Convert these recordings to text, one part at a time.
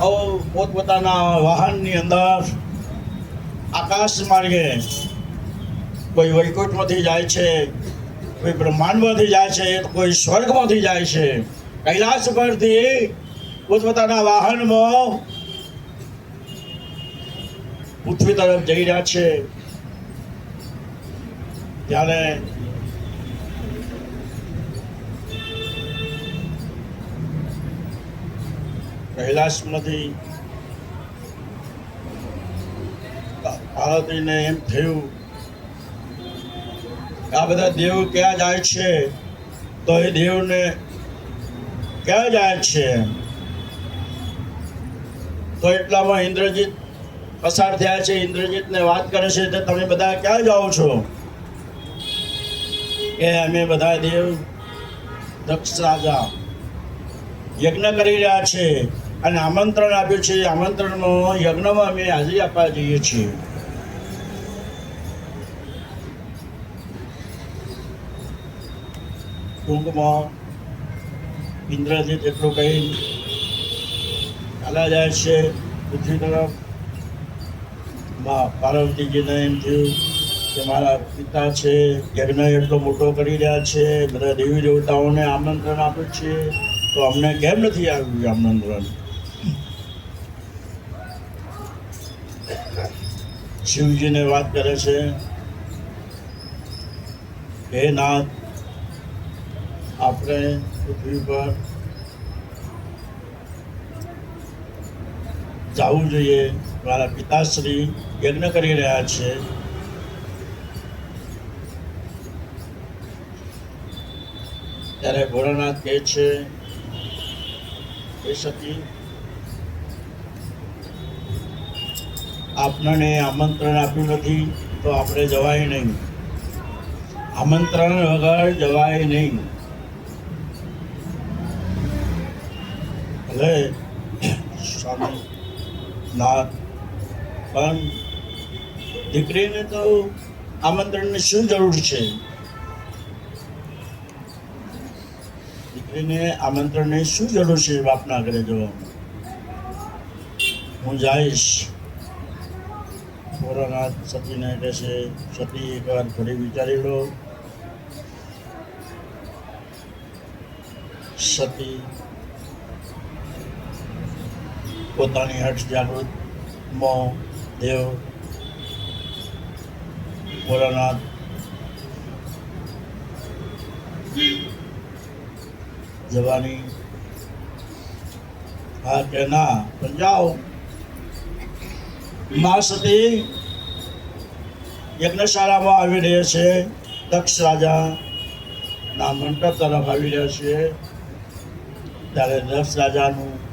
આવો પોતપોતાના વાહનની અંદર આકાશ માર્ગે કોઈ વૈકુંઠમાંથી જાય છે, કોઈ બ્રહ્માંડમાંથી જાય છે, કોઈ સ્વર્ગમાંથી જાય છે, કૈલાસ પરથી પોતપોતાના વાહનમાં પૃથ્વી તરફ જઈ રહ્યા છે. ત્યારે કૈલાસમાંથી પાર્વતીને એમ થયું આ બધા દેવ ક્યાં જાય છે? તો એ દેવને ક્યાં જાય છે? તો એટલામાં ઇન્દ્રજીત પસાર થયા છે. ઇન્દ્રજીતને વાત કરે છે તો તમે બધા ક્યાં જાઓ છો? કે અમે બધા દેવ દક્ષ રાજા યજ્ઞ કરી રહ્યા છે. અને આમંત્રણ આપ્યું છે. આમંત્રણનો યજ્ઞમાં અમે હાજરી આપવા જઈએ છીએ. ટૂંકમાં ઇન્દ્રજીત એટલું કહી ચાલ્યા જાય છે. પૃથ્વી તરફ. માં પાર્વતીજીને એમ થયું કે મારા પિતા છે, યજ્ઞ એટલો મોટો કરી રહ્યા છે. બધા દેવી દેવતાઓને આમંત્રણ આપ્યું છે. તો અમને કેમ નથી આવ્યું આમંત્રણ? શિવજીને વાત કરે છે, હે નાથ, આપણે પૃથ્વી પર જવું જોઈએ. મારા પિતાશ્રી યજ્ઞ કરી રહ્યા છે. ત્યારે ભોળાનાથ કહે છે એ સતી આપણને આમંત્રણ આપ્યું નથી, તો આપણે જવાય નહીં. આમંત્રણ વગર જવાય નહીં. ભલે સ્વામી નાથ પણ દીકરીને તો આમંત્રણની શું જરૂર છે? દીકરીને આમંત્રણની શું જરૂર છે બાપના ઘરે જવાનું હું જઈશ. ભોળાનાથ સતીને કહે છે સતી એકવાર ફરી વિચારી લો. સતી પોતાની હઠ જાગૃત મો દેવ ભોળાનાથ જવાની હા કે ના પણ જાઓ. મા સતી યજ્ઞશાળામાં આવી રહ્યા છે. દક્ષ રાજા ના મંડપ તરફ આવી રહ્યા છે. ત્યારે દક્ષ રાજાનું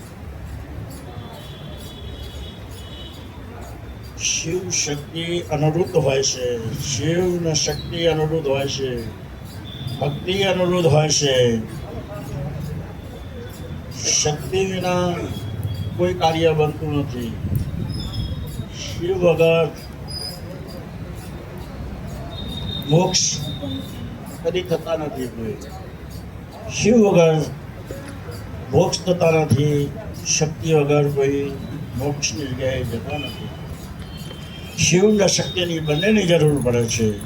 શિવ શક્તિ અનુરુદ્ધ હોય છે. શિવ ને શક્તિ અનુરુદ્ધ હોય છે. ભક્તિ અનુરુદ્ધ હોય છે. શક્તિ વિના કોઈ કાર્ય બનતું નથી. શિવ વગર મોક્ષ કદી થતા નથી કોઈ. શિવ વગર મોક્ષ થતા નથી, શક્તિ વગર કોઈ મોક્ષની જગ્યાએ જતા નથી. શિવને શક્તિની બંનેની જરૂર પડે છે.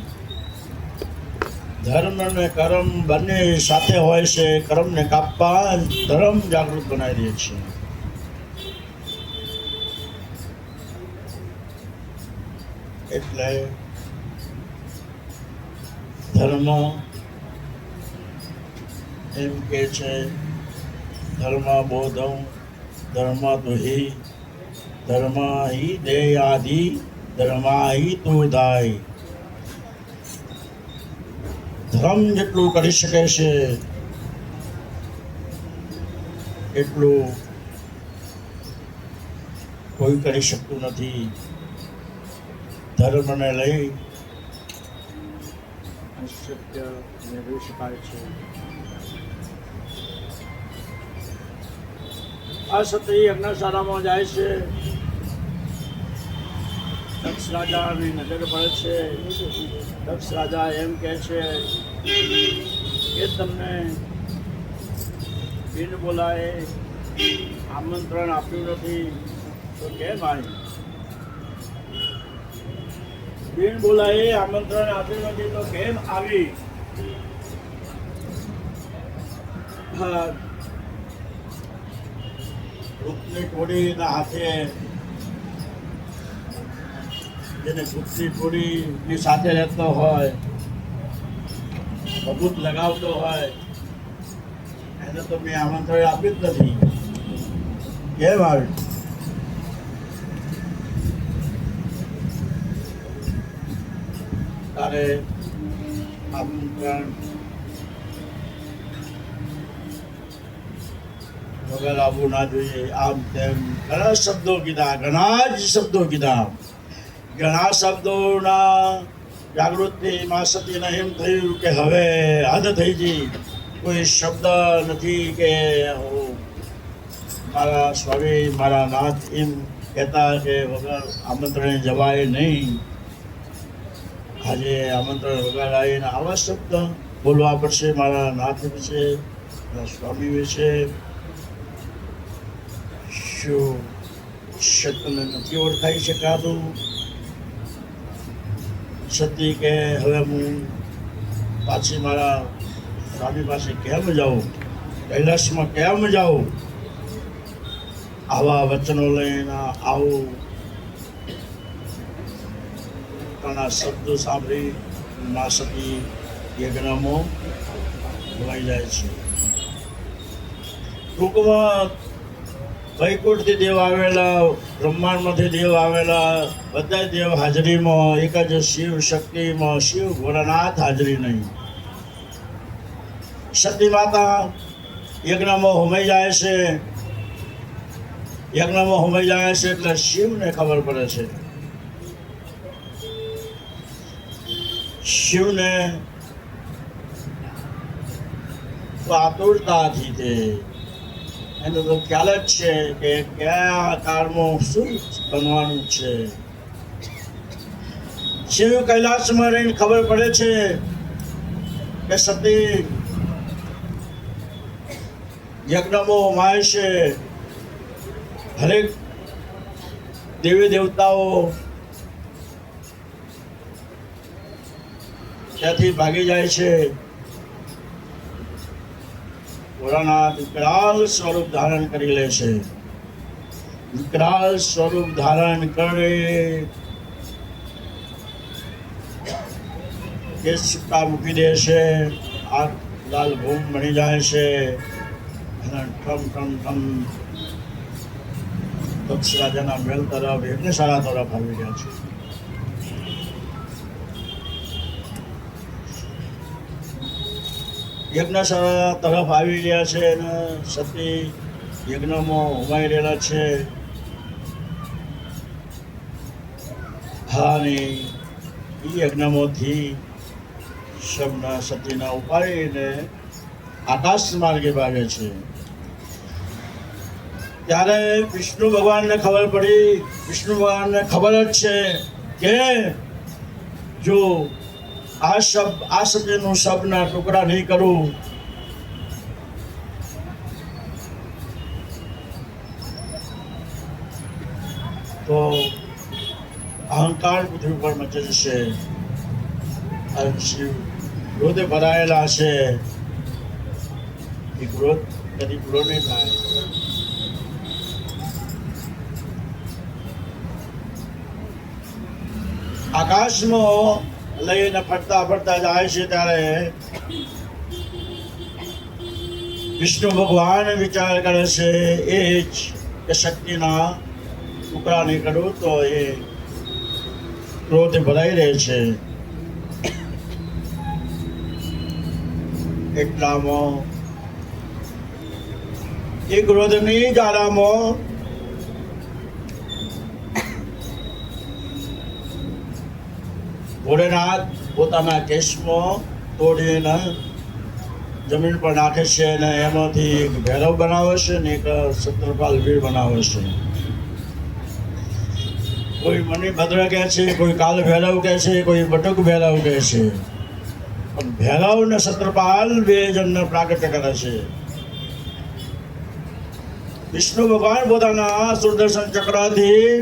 ધર્મ અને કર્મ બંને સાથે હોય છે, કર્મને કાપવા ધર્મ જાગૃત બનાવી દે છે. એટલે ધર્મ એમ કે છે ધર્મ બોધમ ધર્મ દુહી ધર્મ હિ દે આદિ ધર્મા હિ તું ધર્મ જેટલું કરી શકે છે, એટલું કોઈ કરી શકતું નથી. ધર્મને લઈ સત્ય મેળવી શકાય છે આ સત્ય યજ્ઞશાળામાં જાય છે. દક્ષ રાજાની નજર પડે છે. દક્ષ રાજા એમ કહે છે કે તમને બિન બોલાએ આમંત્રણ આપ્યું નથી, તો કેમ આવી? બિન બોલાએ, આમંત્રણ આપ્યું નથી તો કેમ આવી રૂપની કોડીના હાથે, જેને ગુપ્તી કોડીની સાથે રહેતો હોય બબૂત લગાવતો હોય, એને તો મેં આમંત્રણ આપ્યું જ નથી. કેમ આવ્યું તારે આમંત્રણ વગર આવવું ના જોઈએ, આમ તેમ ઘણા શબ્દો કીધા, ઘણા જ શબ્દો કીધા ઘણા શબ્દોના જાગૃતિમાં સતીને એમ થયું કે હવે હદ થઈ ગઈ. કોઈ શબ્દ નથી કે મારા સ્વામી, મારા નાથ એમ કહેતા કે વગર આમંત્રણે જવાય નહીં. આજે આમંત્રણ વગર એના આવા શબ્દ બોલવા પડશે. મારા નાથ વિશે, મારા સ્વામી વિશે. શું સત્યને નથી ઓળખાઈ શકાતું? સતી કે હવે હું પાછી મારા સ્વામી પાસે કેમ જાઉં? કૈલાસમાં કેમ જાઉં? આવા વચનો લઈને આવું પોતાના શબ્દો સાંભળી મા સતી યજ્ઞમો જોવાઈ જાય છે. ટૂંકમાં વૈકુંઠથી દેવ આવેલા, બ્રહ્માંડમાંથી દેવ આવેલા બધા દેવ હાજરીમાં, એક જ શિવ શક્તિમાં, શિવ ભોળાનાથ હાજરી નહીં. સતી માતા યજ્ઞમાં હોમાઈ જાય છે. યજ્ઞમાં હોમાઈ જાય છે એટલે શિવને ખબર પડે છે. શિવને આતુરતાથી તે એનો તો ખ્યાલ જ છે કે કયા કાળમાં શું બનવાનું છે શિવ કૈલાસમાં રહીને ખબર પડે છે કે સતી યજ્ઞમો માય છે હરેક દેવી દેવતાઓ ત્યાંથી ભાગી જાય છે. ભોળાનાથ વિકરાલ સ્વરૂપ ધારણ કરી લે છે. વિકરાલ સ્વરૂપ ધારણ કરે. કે સિક્કા મૂકી દે છે. આ લાલ ભૂમ બની જાય છે. અને ઠમ ઠમ ઠમ દક્ષ રાજાના મેલ તરફ, યજ્ઞશાળા તરફ આવી ગયા છે. યજ્ઞશાળા તરફ આવી રહ્યા છે અને સતી યજ્ઞમાં હોમાઈ રહેલા છે. હા ને એ યજ્ઞમાંથી શબના સતીના ઉપાડીને આકાશ માર્ગે ભાગે છે. ત્યારે વિષ્ણુ ભગવાનને ખબર પડી. વિષ્ણુ ભગવાનને ખબર જ છે કે જો આ શબ્દ આ સત્યનું શબ્દના ટુકડા નહીં કરું. તો અહંકાર પૃથ્વી પર મચે જશે. અને શિવ ક્રોધે ભરાયેલા છે એ ક્રોધ કદી પૂરો નહીં થાય. આકાશમાં લઈને ફરતા ફરતા જાય છે ત્યારે વિષ્ણુ ભગવાન વિચાર કરે છે એ જ કે શક્તિના ટુકડા નીકળું તો એ ક્રોધ ભરાઈ રહે છે. એટલામાં એ ક્રોધની ગાળામાં ભોળેનાથ પોતાના કેશમાં તોડીને જમીન પર નાખે છે અને એમાંથી એક ભૈરવ બનાવે છે ને એક સત્રપાલ વીર બનાવે છે. કોઈ મણિભદ્ર કહે છે, કોઈ કાલ ભૈરવ કહે છે, કોઈ બટુક ભૈરવ કહે છે. પણ ભૈરવ ને સત્રપાલ બે જણને પ્રાગટ્ય કરે છે. વિષ્ણુ ભગવાન પોતાના સુદર્શન ચક્રથી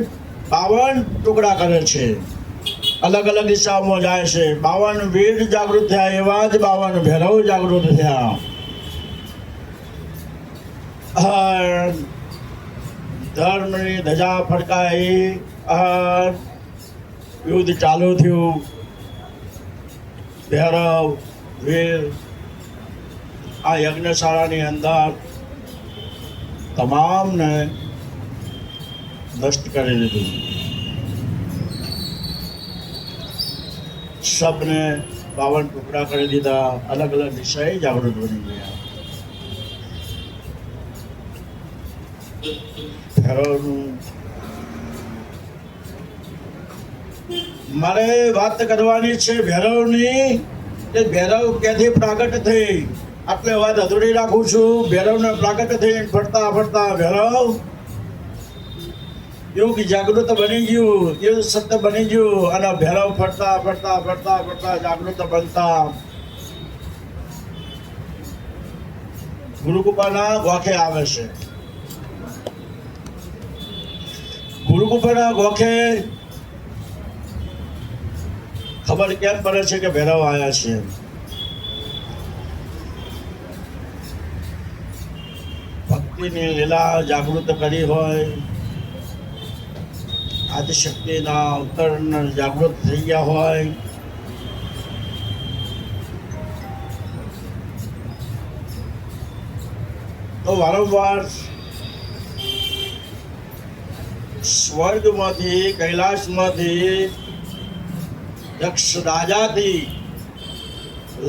બાવન ટુકડા કરે છે. અલગ અલગ દિશાઓમાં જાય છે. બાવન વીર જાગૃત થયા એવા જ બાવન ભૈરવ જાગૃત થયા. ધર્મની ધજા ફડકાઈ આ યુદ્ધ ચાલુ થયું. ભૈરવ, વીર, આ યજ્ઞશાળાની અંદર તમામને નષ્ટ કરી દીધું. સબને બાવન ટુકડા કરી દીધા. અલગ અલગ દિશાએ જાગૃત બની ગયા. મારે વાત કરવાની છે ભૈરવની. કે ભૈરવ ક્યાંથી પ્રાગટ થઈ? આટલે વાત અધૂરી રાખું છું. ભૈરવને પ્રાગટ થઈ ફરતા ફરતા ભૈરવ યુગ જાગૃત બની ગયું એવું સત્ય બની ગયું અને ભેરવ ફરતા ફરતા ફરતા ફરતા જાગૃત બનતા. ગુરુકૃપાના ગોખે આવે છે. ગુરુકૃપાના ગોખે ખબર કેમ પડે છે કે ભેરવ આવ્યા છે. ભક્તિની લીલા જાગૃત કરી હોય આદિશક્તિના અવતરણ જાગૃત થઈ ગયા હોય. તો વારંવાર સ્વર્ગમાંથી, કૈલાસમાંથી યક્ષ રાજાથી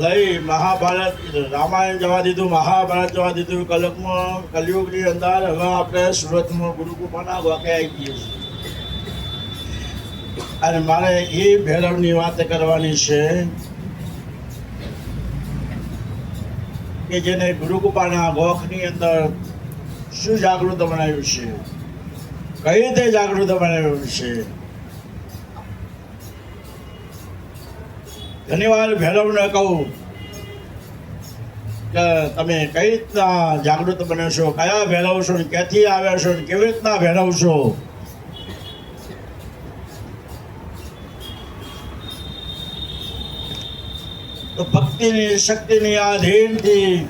લઈ મહાભારત, રામાયણ જવા દીધું, મહાભારત જવા દીધું, કલકમાં, કલયુગની અંદર હવે આપણે સુરતમાં ગુરુકૃપાના વાકે આવી ગઈએ છીએ. અને મારે એ ભેળવની વાત કરવાની છે કે જેને ગુરુકૃપાના ગોખની અંદર શું જાગૃત બનાવ્યું છે? કઈ રીતે જાગૃત બનાવ્યું છે? ઘણીવાર ભેળવને કહું કે તમે કઈ રીતના જાગૃત બનો છો? કયા ભેળવશો ને ક્યાંથી આવ્યા છો ને કેવી રીતના ભૈરવ ભક્તિની શક્તિની આધીનથી.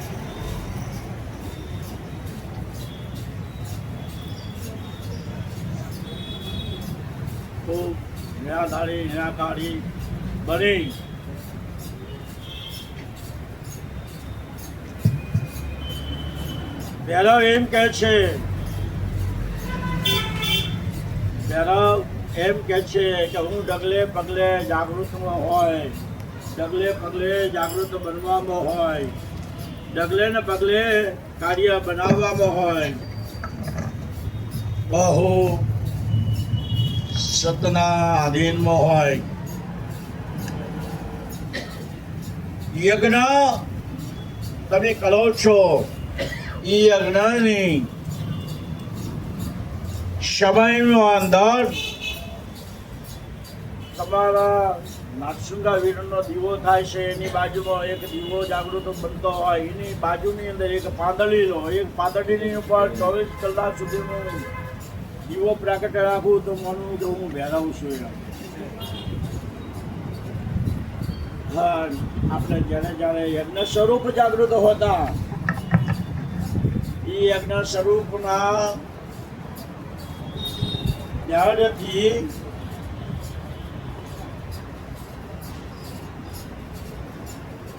નિરાધારી નિરાકારી બની. ભૈરવ એમ કહે છે ભૈરવ એમ કહે છે કે હું ડગલે પગલે જાગૃતમાં હોય. ડગલે પગલે જાગૃત બનવામાં હોય. ડગલે ને પગલે કાર્ય બનાવવામાં હોય. બહુ સતના આધીનમાં હોય. યજ્ઞ તમે કરો છો. એ યજ્ઞની સમયનો અંદર તમારા નાગસુંગા વીરનો દીવો થાય છે, એની બાજુમાં એક દીવો જાગૃત બનતો હોય, એની બાજુની અંદર એક પાંદડીનો, એક પાંદડીની ઉપર ચોવીસ કલાક સુધીનું દીવો પ્રાગટ રાખું તો માનું કે હું ભેરાવું છું હા, આપણે જ્યારે જ્યારે યજ્ઞ સ્વરૂપ જાગૃત હોતા. એ યજ્ઞ સ્વરૂપના ધ્યાનથી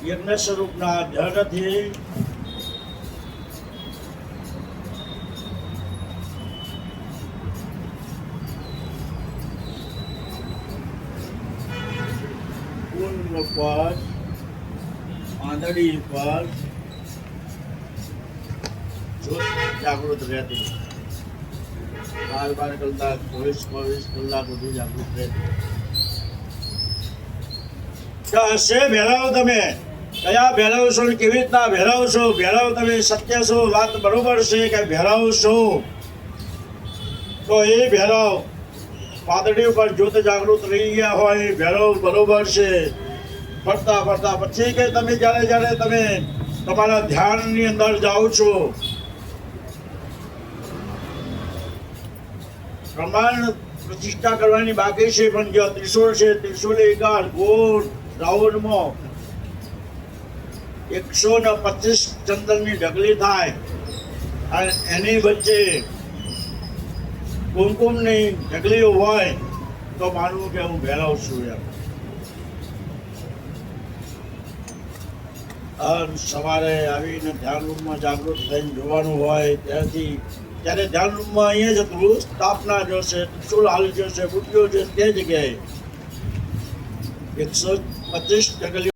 યજ્ઞ સ્વરૂપના ધ્યાનથી કુંડ પર, આંધળી પર જાગૃત રહેતી. બાર બાર કલાક, ચોવીસ ચોવીસ કલાક સુધી જાગૃત રહેતી. હશે ભેળાવો તમે. કયા ભેળાવ છો કેવી રીતના ભેળાવ છો? ભેળાવ તમે સત્ય છો, વાત બરોબર છે કે ભેળાવ છો? તો એ ભેળાવ પાતળી ઉપર જ્યોત જાગૃત રહી ગયા હોય એ ભેળાવ બરોબર છે. ફરતા ફરતા પછી કે તમે જ્યારે જ્યારે તમે તમારા ધ્યાનની અંદર જાઓ છો પ્રમાણ પ્રતિષ્ઠા કરવાની બાકી છે, પણ જે ત્રિશુલ છે ત્રિશુલ એકાદ, ગોળ રાઉન્ડમાં એકસો ને પચીસ ચંદનની ઢગલી થાય. અને એની વચ્ચે કુમકુમની ઢગલીઓ હોય, તો માનવું કે હું ભેળવ છું એમ. સવારે આવીને ધ્યાન રૂમમાં જાગૃત થઈને જોવાનું હોય, ત્યાંથી ત્યારે ધ્યાન રૂમમાં અહીંયા જ હતું, સ્થાપના જોશે ચૂલ હાલી જોશે બુટીઓ છે તે જગ્યાએ. એકસો પચીસ ઢગલીઓ